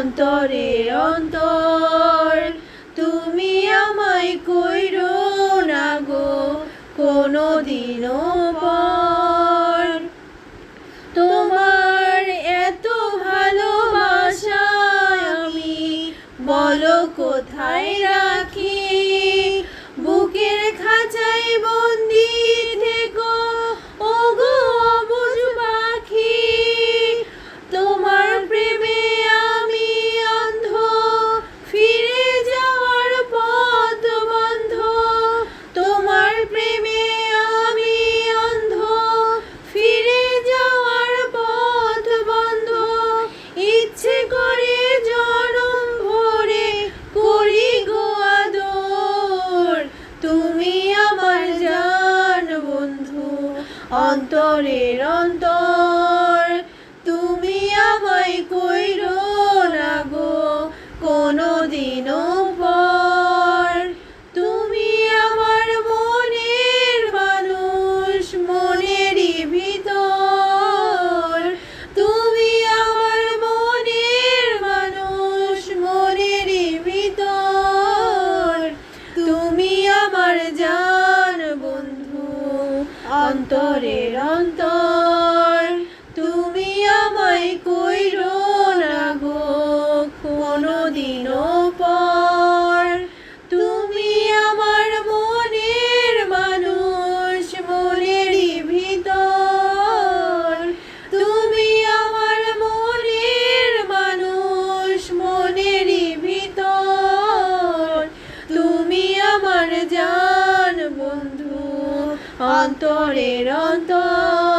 অন্তরে অন্তর, তুমি আমায় কইর না গো কোনো দিনও তোমার এত ভালোবাসা আমি বলো কোথায় রাখি? বুকের খাঁচাই বন্ধু অন্তরের অন্তর অন্তরের অন্তর অন্তরের অন্তর।